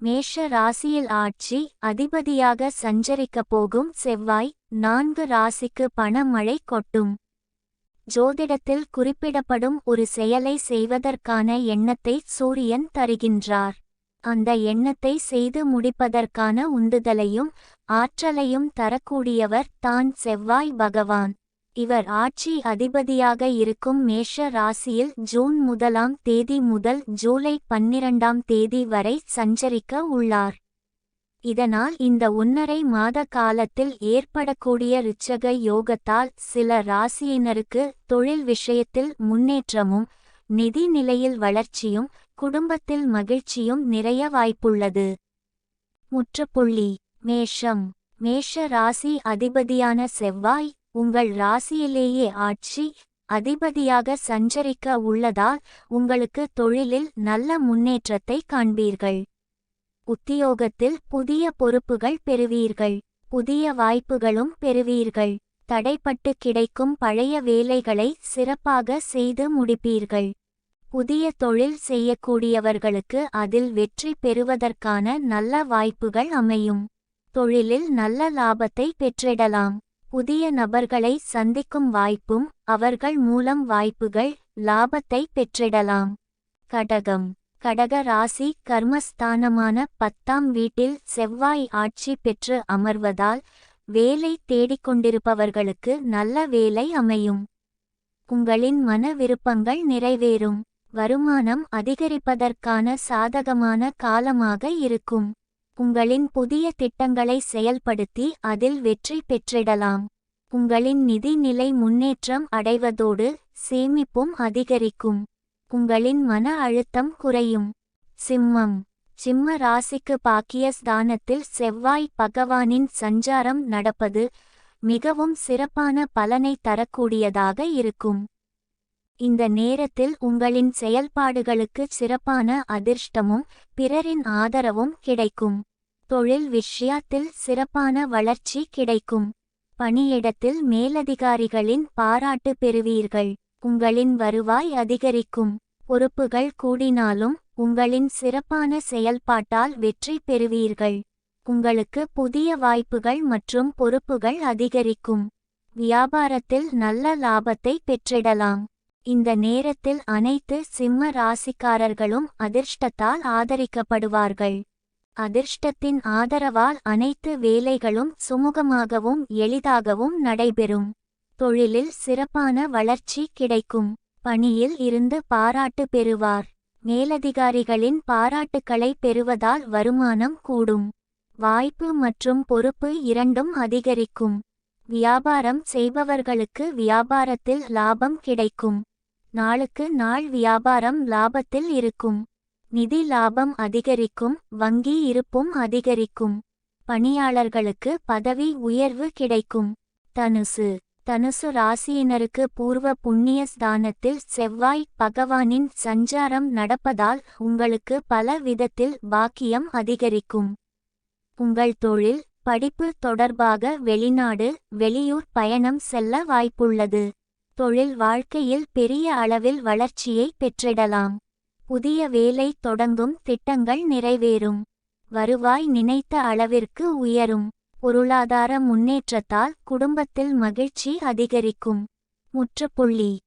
மேஷ ராசியில் ஆட்சி அதிபதியாக சஞ்சரிக்கப் போகும் செவ்வாய் நான்கு ராசிக்கு பணமழை கொட்டும். ஜோதிடத்தில் குறிப்பிடப்படும் ஒரு செயலை செய்வதற்கான எண்ணத்தை சூரியன் தருகின்றார். அந்த எண்ணத்தை செய்து முடிப்பதற்கான உந்துதலையும் ஆற்றலையும் தரக்கூடியவர் தான் செவ்வாய் பகவான். இவர் ஆட்சி அதிபதியாக இருக்கும் மேஷ ராசியில் ஜூன் முதலாம் தேதி முதல் ஜூலை பன்னிரண்டாம் தேதி வரை சஞ்சரிக்க உள்ளார். இதனால் இந்த ஒன்னரை மாத காலத்தில் ஏற்படக்கூடிய ரிச்சக யோகத்தால் சில ராசியினருக்கு தொழில் விஷயத்தில் முன்னேற்றமும் நிதி நிலையில் வளர்ச்சியும் குடும்பத்தில் மகிழ்ச்சியும் நிறைய வாய்ப்புள்ளது. முற்றுப்புள்ளி. மேஷம். மேஷ ராசி அதிபதியான செவ்வாய் உங்கள் ராசியிலேயே ஆட்சி அதிபதியாக சஞ்சரிக்க உள்ளதால் உங்களுக்கு தொழிலில் நல்ல முன்னேற்றத்தை காண்பீர்கள். உத்தியோகத்தில் புதிய பொறுப்புகள் பெறுவீர்கள். புதிய வாய்ப்புகளும் பெறுவீர்கள். தடைப்பட்டு கிடைக்கும் பழைய வேலைகளை சிறப்பாக செய்து முடிப்பீர்கள். புதிய தொழில் செய்யக்கூடியவர்களுக்கு அதில் வெற்றி பெறுவதற்கான நல்ல வாய்ப்புகள் அமையும். தொழிலில் நல்ல லாபத்தை பெற்றிடலாம். புதிய நபர்களை சந்திக்கும் வாய்ப்பும் அவர்கள் மூலம் வாய்ப்புகள் லாபத்தை பெற்றிடலாம். கடகம். கடக ராசி கர்மஸ்தானமான பத்தாம் வீட்டில் செவ்வாய் ஆட்சி பெற்று அமர்வதால் வேலை தேடிக்கொண்டிருப்பவர்களுக்கு நல்ல வேலை அமையும். உங்களின் மன விருப்பங்கள் நிறைவேறும். வருமானம் அதிகரிப்பதற்கான சாதகமான காலமாக இருக்கும். உங்களின் புதிய திட்டங்களை செயல்படுத்தி அதில் வெற்றி பெற்றிடலாம். உங்களின் நிதி நிலை முன்னேற்றம் அடைவதோடு சேமிப்பும் அதிகரிக்கும். உங்களின் மன அழுத்தம் குறையும். சிம்மம். சிம்ம ராசிக்கு பாக்கிய ஸ்தானத்தில் செவ்வாய் பகவானின் சஞ்சாரம் நடப்பது மிகவும் சிறப்பான பலனை தரக்கூடியதாக இருக்கும். இந்த நேரத்தில் உங்களின் செயல்பாடுகளுக்கு சிறப்பான அதிர்ஷ்டமும் பிறரின் ஆதரவும் கிடைக்கும். தொழில் விஷயத்தில் சிறப்பான வளர்ச்சி கிடைக்கும். பணியிடத்தில் மேலதிகாரிகளின் பாராட்டு பெறுவீர்கள். உங்களின் வருவாய் அதிகரிக்கும். பொறுப்புகள் கூடினாலும் உங்களின் சிறப்பான செயல்பாட்டால் வெற்றி பெறுவீர்கள். உங்களுக்கு புதிய வாய்ப்புகள் மற்றும் பொறுப்புகள் அதிகரிக்கும். வியாபாரத்தில் நல்ல லாபத்தை பெற்றிடலாம். இந்த நேரத்தில் அனைத்து சிம்ம ராசிக்காரர்களும் அதிர்ஷ்டத்தால் ஆதரிக்கப்படுவார்கள். அதிர்ஷ்டத்தின் ஆதரவால் அனைத்து வேலைகளும் சுமூகமாகவும் எளிதாகவும் நடைபெறும். தொழிலில் சிறப்பான வளர்ச்சி கிடைக்கும். பணியில் இருந்து பாராட்டு பெறுவார். மேலதிகாரிகளின் பாராட்டுக்களை பெறுவதால் வருமானம் கூடும். வாய்ப்பு மற்றும் பொறுப்பு இரண்டும் அதிகரிக்கும். வியாபாரம் செய்பவர்களுக்கு வியாபாரத்தில் லாபம் கிடைக்கும். நாளுக்கு நாள் வியாபாரம் லாபத்தில் இருக்கும். நிதி லாபம் அதிகரிக்கும் வங்கி இருப்பும் அதிகரிக்கும். பணியாளர்களுக்கு பதவி உயர்வு கிடைக்கும். தனுசு. தனுசு ராசியினருக்கு பூர்வ புண்ணிய ஸ்தானத்தில் செவ்வாய் பகவானின் சஞ்சாரம் நடப்பதால் உங்களுக்கு பல விதத்தில் பாக்கியம் அதிகரிக்கும். உங்கள் தொழில் படிப்பு தொடர்பாக வெளிநாடு வெளியூர் பயணம் செல்ல வாய்ப்புள்ளது. தொழில் வாழ்க்கையில் பெரிய அளவில் வளர்ச்சியை பெற்றிடலாம். புதிய வேலை தொடங்கும் திட்டங்கள் நிறைவேறும். வருவாய் நினைத்த அளவிற்கு உயரும். பொருளாதார முன்னேற்றத்தால் குடும்பத்தில் மகிழ்ச்சி அதிகரிக்கும். முற்றுப்புள்ளி.